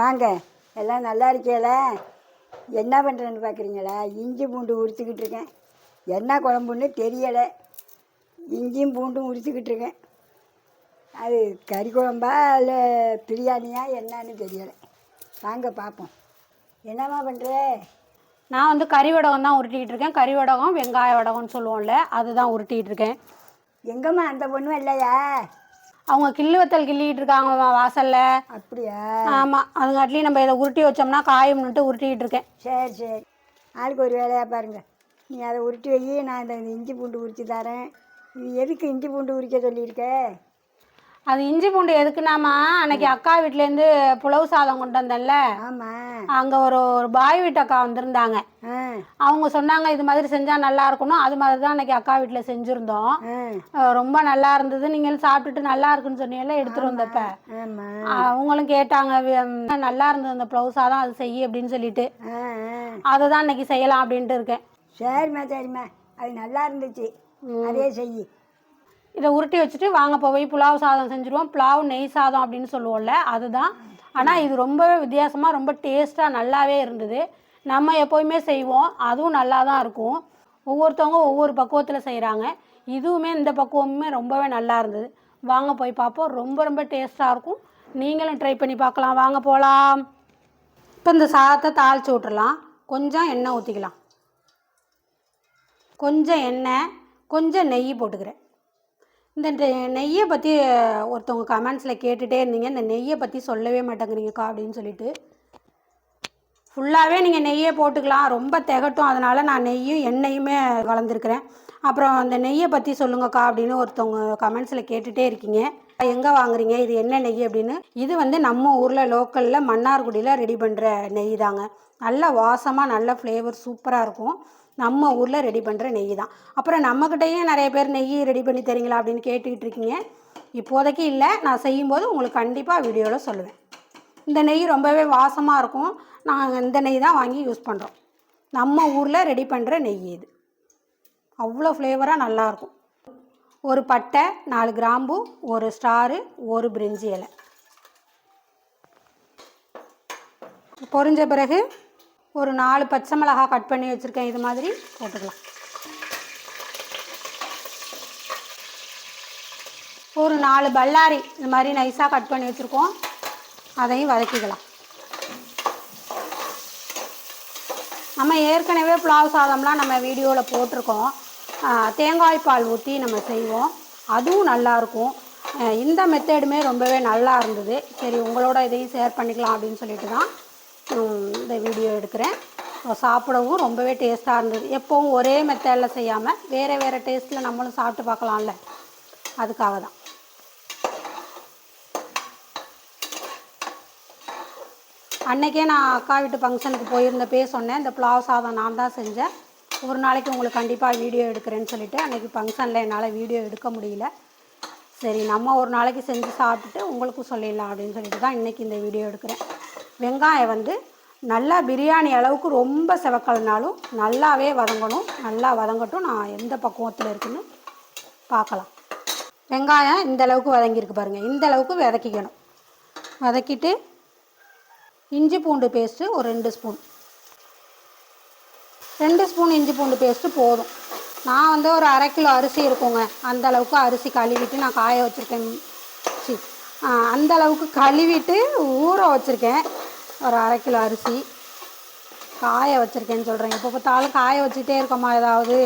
வாங்க. எல்லாம் நல்லா இருக்கீங்கள என்ன பண்ணுறேன்னு பார்க்குறீங்களா இஞ்சி பூண்டு உரிச்சுக்கிட்டு இருக்கேன். என்ன குழம்புன்னு தெரியலை. இஞ்சியும் பூண்டும் உரிச்சுக்கிட்டு இருக்கேன். அது கறி குழம்பா இல்லை பிரியாணியா என்னன்னு தெரியலை. வாங்க பார்ப்போம் என்னம்மா பண்ணுற நான் வந்து கறி வடகம் தான் உருட்டிக்கிட்டு இருக்கேன். கறி வடகம் வெங்காய வடகம்னு சொல்லுவோம்ல அதுதான் உருட்டிகிட்டு இருக்கேன். எங்கம்மா அந்த பொண்ணும் இல்லையா? அவங்க கிள்ளு வத்தல் கிள்ளிக்கிட்டு இருக்காங்க வா- வாசல்ல. அப்படியா? ஆமாம் அதுங்காட்டிலையும் நம்ம இதை உருட்டி வச்சோம்னா காயும்னுட்டு உருட்டிக்கிட்டு இருக்கேன். சரி சரி. ஆளுக்கு ஒரு வேலையாக பாருங்க. நீ அதை உருட்டி வை நான் இந்த இஞ்சி பூண்டு உரித்து தரேன். இது எதுக்கு இஞ்சி பூண்டு உரிக்க சொல்லியிருக்க? அது இஞ்சி பூண்டு எதுக்குனாமா அன்னைக்கு அக்கா வீட்டிலேருந்து புலவு சாதம் கொண்டு வந்தேன்ல. அங்கே ஒரு ஒரு பாய் வீட்டு அக்கா வந்திருந்தாங்க. அவங்க சொன்னாங்க இது மாதிரி செஞ்சால் நல்லா இருக்கணும் அது மாதிரி தான் அன்னைக்கு அக்கா வீட்டில் செஞ்சுருந்தோம். ரொம்ப நல்லா இருந்தது. நீங்கள் சாப்பிட்டுட்டு நல்லா இருக்குன்னு சொன்னீங்கல்ல எடுத்துட்டு வந்தப்ப. அவங்களும் கேட்டாங்க நல்லா இருந்தது அந்த ப்ளவுஸாக தான் அது செய்ய அப்படின்னு சொல்லிட்டு. அதை தான் இன்னைக்கு செய்யலாம் அப்படின்ட்டு இருக்கேன். சரிம்மா சரிம்மா. அது நல்லா இருந்துச்சு. அதே செய். இதை உருட்டி வச்சுட்டு வாங்க போய் புலாவ் சாதம் செஞ்சுருவோம். புலாவ் நெய் சாதம் அப்படின்னு சொல்லுவோம்ல அதுதான். ஆனால் இது ரொம்பவே வித்தியாசமாக ரொம்ப டேஸ்ட்டாக நல்லாவே இருந்தது. நம்ம எப்போயுமே செய்வோம். அதுவும் நல்லா தான் இருக்கும். ஒவ்வொருத்தவங்க ஒவ்வொரு பக்குவத்தில் செய்கிறாங்க இதுவுமே இந்த பக்குவமுமே ரொம்பவே நல்லா இருந்தது. வாங்க போய் பார்ப்போம். ரொம்ப ரொம்ப டேஸ்ட்டாக இருக்கும். நீங்களும் ட்ரை பண்ணி பார்க்கலாம். வாங்க போகலாம் இப்போ இந்த சாதத்தை தாளித்து விட்டுறலாம் கொஞ்சம் எண்ணெய் ஊற்றிக்கலாம் கொஞ்சம் எண்ணெய் கொஞ்சம் நெய் போட்டுக்கிறேன். இந்த நெய்யை பற்றி ஒருத்தவங்க கமெண்ட்ஸில் கேட்டுகிட்டே இருந்தீங்க. இந்த நெய்யை பற்றி சொல்லவே மாட்டேங்கிறீங்கக்கா அப்படின்னு சொல்லிட்டு. ஃபுல்லாகவே நீங்கள் நெய்யே போட்டுக்கலாம். ரொம்ப திகட்டும். அதனால் நான் நெய்யும் எண்ணெயுமே கலந்துருக்கிறேன். அப்புறம் அந்த நெய்யை பற்றி சொல்லுங்கக்கா அப்படின்னு ஒருத்தவங்க கமெண்ட்ஸில் கேட்டுகிட்டே இருக்கீங்க. எங்கே வாங்குறீங்க? இது என்ன நெய் அப்படின்னு? இது வந்து நம்ம ஊரில் லோக்கலில் மன்னார்குடியில் ரெடி பண்ணுற நெய் தாங்க நல்ல வாசமாக நல்ல ஃப்ளேவர் சூப்பராக இருக்கும். நம்ம ஊரில் ரெடி பண்ணுற நெய் தான். அப்புறம் நம்மக்கிட்டேயே நிறைய பேர் நெய் ரெடி பண்ணி தரீங்களா அப்படின்னு கேட்டுக்கிட்டு இருக்கீங்க. இப்போதைக்கு இல்லை. நான் செய்யும்போது உங்களுக்கு கண்டிப்பாக வீடியோவில் சொல்லுவேன். இந்த நெய் ரொம்பவே வாசமாக இருக்கும். நாங்கள் இந்த நெய் தான் வாங்கி யூஸ் பண்ணுறோம் நம்ம ஊரில் ரெடி பண்ணுற நெய் இது. அவ்வளோ ஃப்ளேவராக நல்லாயிருக்கும் ஒரு பட்டை நாலு கிராம்பு ஒரு ஸ்டாரு ஒரு பிரிஞ்சி இலை. பொரிஞ்ச பிறகு ஒரு நாலு பச்சை மிளகாய் கட் பண்ணி வச்சுருக்கேன். இது மாதிரி போட்டுக்கலாம். ஒரு நாலு பல்லாரி இது மாதிரி நைஸாக கட் பண்ணி வச்சுருக்கோம். அதையும் வதக்கிக்கலாம். நம்ம ஏற்கனவே புலாவ் சாதம்லாம் நம்ம வீடியோவில் போட்டிருக்கோம். தேங்காய் பால் ஊற்றி நம்ம செய்வோம். அதுவும் நல்லாயிருக்கும் இந்த மெத்தேடுமே ரொம்பவே நல்லா இருந்தது. சரி உங்களோட இதையும் ஷேர் பண்ணிக்கலாம் அப்படின்னு சொல்லிட்டு தான் இந்த வீடியோ எடுக்கிறேன். சாப்பிடவும் ரொம்பவே டேஸ்ட்டாக இருந்தது. எப்போவும் ஒரே மெத்தடில் செய்யாமல் வேறு வேறு டேஸ்ட்டில் நம்மளும் சாப்பிட்டு பார்க்கலாம்ல. அதுக்காக தான். அன்றைக்கே நான் அக்கா வீட்டு ஃபங்க்ஷனுக்கு போயிருந்தப்பே சொன்னேன் இந்த புலாவ் சாதம் நான் தான் செஞ்சேன். ஒரு நாளைக்கு உங்களுக்கு கண்டிப்பாக வீடியோ எடுக்கிறேன்னு சொல்லிட்டு அன்றைக்கி ஃபங்க்ஷனில் என்னால் வீடியோ எடுக்க முடியல. சரி நம்ம ஒரு நாளைக்கு செஞ்சு சாப்பிட்டுட்டு உங்களுக்கும் சொல்லிடலாம் அப்படின்னு சொல்லிட்டு தான் இன்றைக்கி இந்த வீடியோ எடுக்கிறேன். வெங்காயம் வந்து நல்லா பிரியாணி அளவுக்கு ரொம்ப செவக்கலனாலும் நல்லாவே வதங்கணும். நல்லா வதங்கட்டும். நான் எந்த பக்குவத்தில் இருக்குன்னு பார்க்கலாம். வெங்காயம் இந்த அளவுக்கு வதங்கியிருக்கு பாருங்கள் இந்த அளவுக்கு வதக்கிக்கணும். வதக்கிட்டு இஞ்சி பூண்டு பேஸ்ட்டு ஒரு ரெண்டு ஸ்பூன் ரெண்டு ஸ்பூன் இஞ்சி பூண்டு பேஸ்ட்டு போதும். நான் வந்து ஒரு அரை கிலோ அரிசி இருக்குங்க. அந்த அளவுக்கு அரிசி கழுவிட்டு நான் காய வச்சுருக்கேன். சி அந்தளவுக்கு அந்த அளவுக்கு கழுவிட்டு ஊற வச்சுருக்கேன். ஒரு அரை கிலோ அரிசி. காய வச்சுருக்கேன்னு சொல்கிறேன் எப்போ பார்த்தாலும் காய வச்சுட்டே இருக்கோமா ஏதாவது?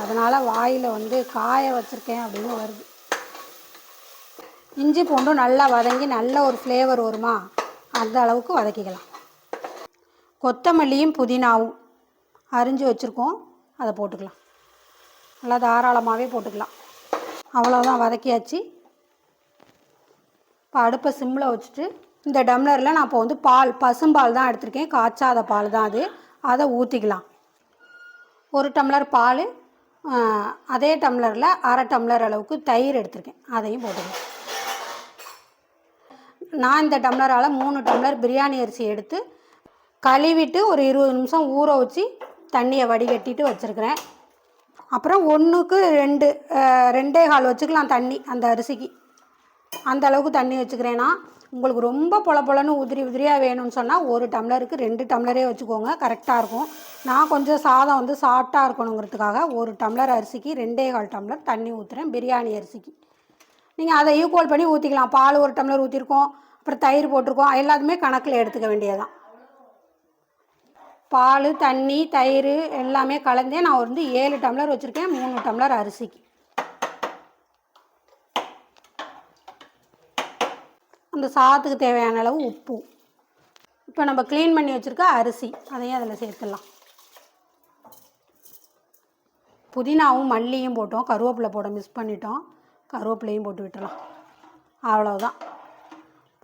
அதனால் வாயில் வந்து காய வச்சுருக்கேன் அப்படின்னு வருது. இஞ்சி பூண்டும் நல்லா வதங்கி நல்ல ஒரு ஃப்ளேவர் வருமா? அந்த அளவுக்கு வதக்கிக்கலாம். கொத்தமல்லியும் புதினாவும் அரிஞ்சு வச்சுருக்கோம். அதை போட்டுக்கலாம். நல்லா தாராளமாகவே போட்டுக்கலாம். அவ்வளோதான் வதக்கியாச்சு. இப்போ அடுப்பை சிம்மில் வச்சுட்டு இந்த டம்ளரில் நான் இப்போ வந்து பால் பசும்பால் தான் எடுத்திருக்கேன். காய்ச்சாத பால் தான் அது. அதை ஊற்றிக்கலாம் ஒரு டம்ளர் பால் அதே டம்ளரில் அரை டம்ளர் அளவுக்கு தயிர் எடுத்திருக்கேன். அதையும் போட்டுக்கலாம். நான் இந்த டம்ளரால் மூணு டம்ளர் பிரியாணி அரிசி எடுத்து கழுவிட்டு ஒரு இருபது நிமிஷம் ஊற வச்சு தண்ணியை வடிகட்டிட்டு வச்சுருக்கிறேன். அப்புறம் ஒன்றுக்கு ரெண்டு ரெண்டே கால் வச்சுக்கலாம் தண்ணி அந்த அரிசிக்கு. அந்த அளவுக்கு தண்ணி வச்சுக்கிறேன்னா உங்களுக்கு ரொம்ப பொல பொலன்னு உதிரி உதிரியாக வேணும்னு சொன்னால் ஒரு டம்ளருக்கு ரெண்டு டம்ளரே வச்சுக்கோங்க. கரெக்டாக இருக்கும். நான் கொஞ்சம் சாதம் வந்து சாஃப்டாக இருக்கணுங்கிறதுக்காக ஒரு டம்ளர் அரிசிக்கு ரெண்டே கால் டம்ளர் தண்ணி ஊற்றுறேன் பிரியாணி அரிசிக்கு. நீங்கள் அதை ஈக்குவல் பண்ணி ஊற்றிக்கலாம் பால் ஒரு டம்ளர் ஊற்றிருக்கோம் அப்புறம் தயிர் போட்டிருக்கோம். எல்லாத்துமே கணக்கில் எடுத்துக்க வேண்டியதுதான். பால் தண்ணி தயிர் எல்லாமே கலந்தே நான் வந்து ஏழு டம்ளர் வச்சுருக்கேன். மூணு டம்ளர் அரிசிக்கு. அந்த சாதத்துக்கு தேவையான அளவு உப்பு. இப்போ நம்ம க்ளீன் பண்ணி வச்சுருக்க அரிசி அதையும் அதில் சேர்த்துடலாம். புதினாவும் மல்லியும் போட்டோம். கருவேப்பிலை போட மிஸ் பண்ணிட்டோம். கருவேப்பிலையும் போட்டு விட்டுறலாம் அவ்வளோதான்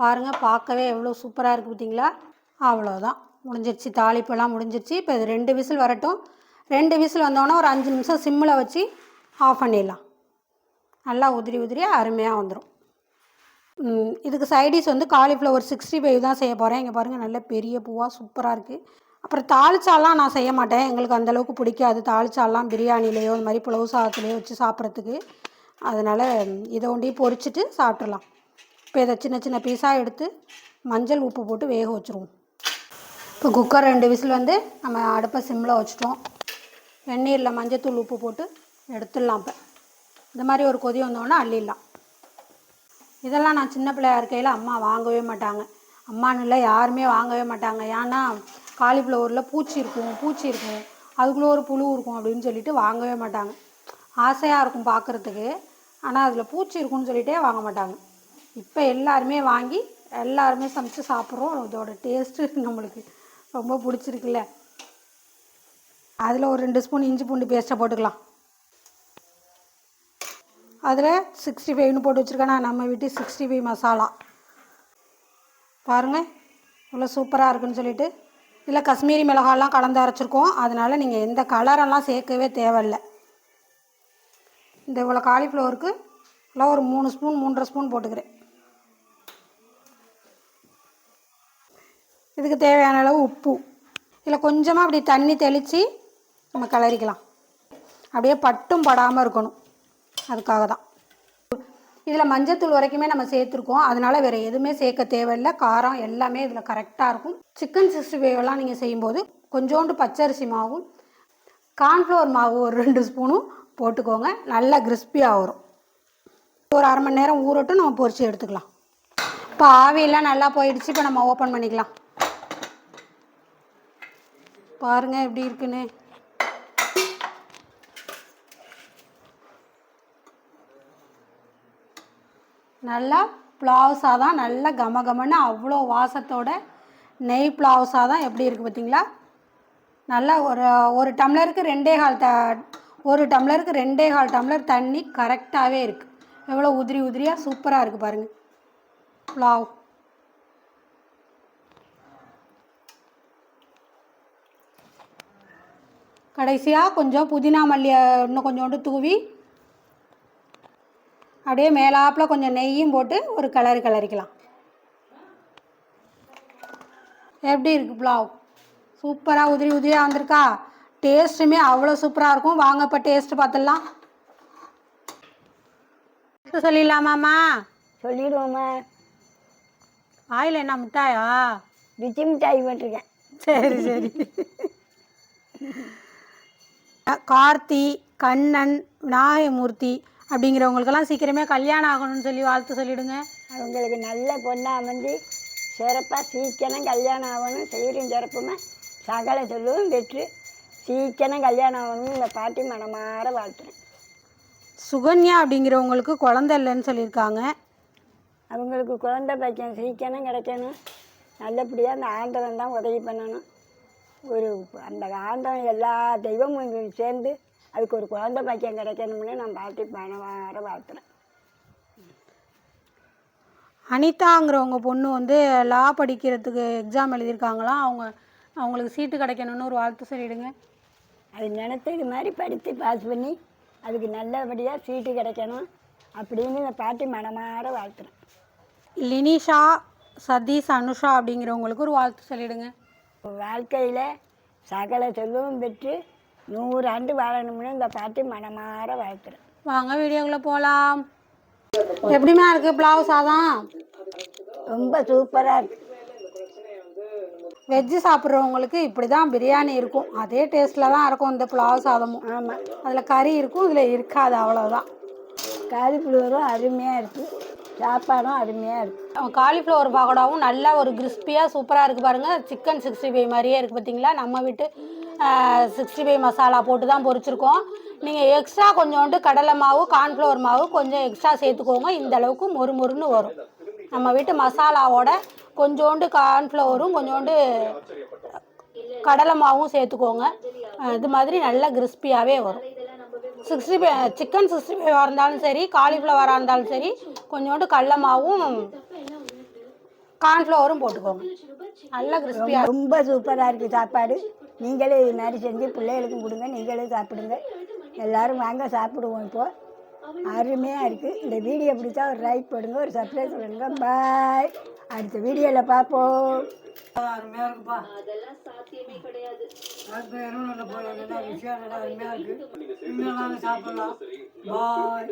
பாருங்கள் பார்க்கவே எவ்வளோ சூப்பராக இருக்குது பார்த்தீங்களா அவ்வளோதான் முடிஞ்சிருச்சு. தாளிப்பெல்லாம் முடிஞ்சிருச்சு. இப்போ இது ரெண்டு விசில் வரட்டும். ரெண்டு விசில் வந்தோடனே ஒரு அஞ்சு நிமிஷம் சிம்மில் வச்சு ஆஃப் பண்ணிடலாம். நல்லா உதிரி உதிரியாக அருமையாக வந்துடும் இதுக்கு சைடிஷ் வந்து காலிஃப்ளவர் சிக்ஸ்டி ஃபைவ் தான் செய்ய போகிறேன் இங்கே பாருங்கள் நல்ல பெரிய பூவாக சூப்பராக இருக்குது அப்புறம் தாளிச்சாலாம் நான் செய்ய மாட்டேன். எங்களுக்கு அந்தளவுக்கு பிடிக்காது. தாளிச்சாலாம் பிரியாணிலேயோ இந்த மாதிரி புலவு சாதத்துலேயோ வச்சு சாப்பிட்றதுக்கு. அதனால் இதை ஒண்டியும் பொரிச்சிட்டு சாப்பிட்றலாம் இப்போ இதை சின்ன சின்ன பீஸாக எடுத்து மஞ்சள் உப்பு போட்டு வேக வச்சுருவோம். இப்போ குக்கர் ரெண்டு விசில் வந்து நம்ம அடுப்பை சிம்மில் வச்சுட்டோம். வெந்நீரில் மஞ்சத்தூள் உப்பு போட்டு எடுத்துடலாம் இப்போ. இந்த மாதிரி ஒரு கொதி வந்தோடனே அள்ளிடலாம். இதெல்லாம் நான் சின்ன பிள்ளையா இருக்கையில் அம்மா வாங்கவே மாட்டாங்க. அம்மான்னு இல்லை யாருமே வாங்கவே மாட்டாங்க. ஏன்னா காலிஃப்ளவரில் பூச்சி இருக்கும் பூச்சி இருக்கும். அதுக்குள்ளே ஒரு புழு இருக்கும் அப்படின்னு சொல்லிட்டு வாங்கவே மாட்டாங்க. ஆசையாக இருக்கும் பார்க்குறதுக்கு ஆனால் அதில் பூச்சி இருக்கும்னு சொல்லிட்டே வாங்க மாட்டாங்க. இப்போ எல்லாருமே வாங்கி எல்லாருமே சமைச்சு சாப்பிட்றோம். இதோட டேஸ்ட்டு நம்மளுக்கு ரொம்ப பிடிச்சிருக்குல்ல. அதில் ஒரு ரெண்டு ஸ்பூன் இஞ்சி பூண்டு பேஸ்ட்டை போட்டுக்கலாம். அதில் சிக்ஸ்டி ஃபைவ்னு போட்டு வச்சுருக்கேன். நான் நம்ம வீட்டு சிக்ஸ்டி ஃபைவ் மசாலா பாருங்கள் இவ்வளோ சூப்பராக இருக்குன்னு சொல்லிட்டு. இதில் காஷ்மீரி மிளகாலாம் கலந்து அரைச்சிருக்கோம். அதனால் நீங்கள் எந்த கலரெல்லாம் சேர்க்கவே தேவையில்லை. இந்த இவ்வளோ காலிஃப்ளவருக்கு இல்லை ஒரு மூணு ஸ்பூன் மூன்றரை ஸ்பூன் போட்டுக்கிறேன். இதுக்கு தேவையான அளவு உப்பு. இதில் கொஞ்சமாக அப்படி தண்ணி தெளித்து நம்ம கிளறிக்கலாம். அப்படியே பட்டும் படாமல் இருக்கணும். அதுக்காக தான் இதில் மஞ்சத்தூள் வரைக்குமே நம்ம சேர்த்துருக்கோம். அதனால் வேறு எதுவுமே சேர்க்க தேவையில்லை. காரம் எல்லாமே இதில் கரெக்டாக இருக்கும். சிக்கன் சிக்ஸ்டி ஃபைவ்லாம் நீங்கள் செய்யும்போது கொஞ்சோண்டு பச்சரிசி மாவும் கார்ன்ஃப்ளவர் மாவு ஒரு ரெண்டு ஸ்பூனும் போட்டுக்கோங்க. நல்லா கிறிஸ்பியாக வரும். ஒரு அரை மணி நேரம் ஊறட்டும். நம்ம பொரித்து எடுத்துக்கலாம். இப்போ ஆவியெல்லாம் நல்லா போயிடுச்சு. இப்போ நம்ம ஓப்பன் பண்ணிக்கலாம். பாருங்கள் எப்படி இருக்குன்னு. நல்லா புலாவ் தான் நல்லா கம கமன்னு அவ்வளோ வாசத்தோட நெய் புலாவ் தான் எப்படி இருக்குது பார்த்தீங்களா? நல்லா ஒரு ஒரு டம்ளருக்கு ரெண்டே கால் த ஒரு டம்ளருக்கு ரெண்டே கால் டம்ளர் தண்ணி கரெக்டாகவே இருக்குது எவ்வளோ உதிரி உதிரியாக சூப்பராக இருக்குது பாருங்கள் புலாவ் கடைசியாக கொஞ்சம் புதினா மல்லியை இன்னும் கொஞ்சோண்டு தூவி அப்படியே மேலாப்பில் கொஞ்சம் நெய்யும் போட்டு ஒரு கிளறு கிளறிக்கலாம் எப்படி இருக்குது புலாவ்? சூப்பராக உதிரி உதிரியாக வந்திருக்கா? டேஸ்ட்டுமே அவ்வளோ சூப்பராக இருக்கும். வாங்க இப்போ டேஸ்ட்டு பார்த்துடலாம். சொல்லிடலாமாம்மா? சொல்லிடுவோம்மா. ஆயில் என்ன மிட்டாயா? பிச்சி மிட்டாய் போட்டிருக்கேன். சரி சரி. கார்த்தி கண்ணன் விநாயகமூர்த்தி அப்படிங்கிறவங்களுக்கெல்லாம் சீக்கிரமே கல்யாணம் ஆகணும்னு சொல்லி வாழ்த்து சொல்லிடுங்க. அவங்களுக்கு நல்ல பொண்ணாக அமைஞ்சு சிறப்பாக சீக்கிரம் கல்யாணம் ஆகணும் சீரும் சிறப்புமா சகல சொல்லுவும் பெற்று சீக்கிரம் கல்யாணம் ஆகணும்னு இந்த பாட்டி மனமாற வாழ்த்துறேன். சுகன்யா அப்படிங்கிறவங்களுக்கு குழந்தை இல்லைன்னு சொல்லியிருக்காங்க. அவங்களுக்கு குழந்தை பாக்கியம் சீக்கிரம் கிடைக்கணும். நல்லபடியாக அந்த ஆண்டவன் தான் உதவி பண்ணணும். ஒரு அந்த ஆண்டவன் எல்லா தெய்வமும் சேர்ந்து அதுக்கு ஒரு குழந்தை பாக்கியம் கிடைக்கணும்னு நான் பாட்டி மனமாற வாழ்த்துறேன். அனிதாங்கிறவங்க பொண்ணு வந்து லா படிக்கிறதுக்கு எக்ஸாம் எழுதியிருக்காங்களாம் அவங்க அவங்களுக்கு சீட்டு கிடைக்கணும்னு ஒரு வாழ்த்து சொல்லிடுங்க. அது நினைத்தது மாதிரி படித்து பாஸ் பண்ணி அதுக்கு நல்லபடியாக சீட்டு கிடைக்கணும் அப்படின்னு இந்த பாட்டி மனமாற வாழ்த்துறேன். லினிஷா சதீஷ் அனுஷா அப்படிங்கிறவங்களுக்கு ஒரு வாழ்த்து சொல்லிடுங்க. வாழ்க்கையில் சகல செல்வமும் பெற்று நூறு ஆண்டு வாழணும்னு இந்த பாட்டி மனமாற வாழ்த்துறேன். வாங்க வீடியோக்குள்ளே போகலாம் எப்படிமா இருக்குது புலாவ் சாதம்? ரொம்ப சூப்பராக இருக்கு. வெஜ்ஜு சாப்பிட்றவங்களுக்கு இப்படி தான் பிரியாணி இருக்கும். அதே டேஸ்ட்டில் தான் இருக்கும் இந்த புலாவ் சாதமும். ஆமாம் அதில் கறி இருக்கும் இதில் இருக்காது அவ்வளோதான் காலிஃப்ளவரும் அருமையாக இருக்குது சாப்பாடும் அருமையாக இருக்குது காலிஃப்ளவர் பகோடாவும் நல்லா ஒரு கிறிஸ்பியாக சூப்பராக இருக்குது பாருங்கள் சிக்கன் சிக்ஸ்டி ஃபைவ் மாதிரியே இருக்குது பார்த்தீங்களா நம்ம வீட்டு சிக்ஸ்டி ஃபைவ் மசாலா போட்டு தான் பொரிச்சிருக்கோம். நீங்கள் எக்ஸ்ட்ரா கொஞ்சோண்டு கடலை மாவு கார்ன்ஃப்ளவர் மாவு கொஞ்சம் எக்ஸ்ட்ரா சேர்த்துக்கோங்க. இந்த அளவுக்கு மொறு மொறுன்னு வரும். நம்ம வீட்டு மசாலாவோட கொஞ்சோண்டு கார்ன்ஃப்ளவரும் கொஞ்சோண்டு கடலை மாவும் சேர்த்துக்கோங்க. இது மாதிரி நல்லா கிறிஸ்பியாகவே வரும். சிக்ஸ்டி ஃபைவ் சிக்கன் சிக்ஸ்டி ஃபைவாக இருந்தாலும் சரி காலிஃப்ளவராக இருந்தாலும் சரி கொஞ்சோண்டு கடல மாவும் கார்ன்ஃப்ளவரும் போட்டுக்கோங்க. நல்லா கிறிஸ்பியாக ரொம்ப சூப்பராக இருக்குது சாப்பாடு. நீங்களே இது மாதிரி செஞ்சு பிள்ளைகளுக்கும் கொடுங்க. நீங்களும் சாப்பிடுங்க. எல்லாரும் வாங்க சாப்பிடுவோம் இப்போ. அருமையாக இருக்குது இந்த வீடியோ பிடிச்சா ஒரு லைக் போடுங்க ஒரு சப்ஸ்கிரைப் பண்ணுங்க. பாய் அடுத்த வீடியோவில் பார்ப்போம். அருமையாக இருக்குப்பா. நல்ல போல நல்லா ருசியாக நல்லா அருமையாக இருக்குது நீங்களும் வாங்க சாப்பிடலாம். பாய்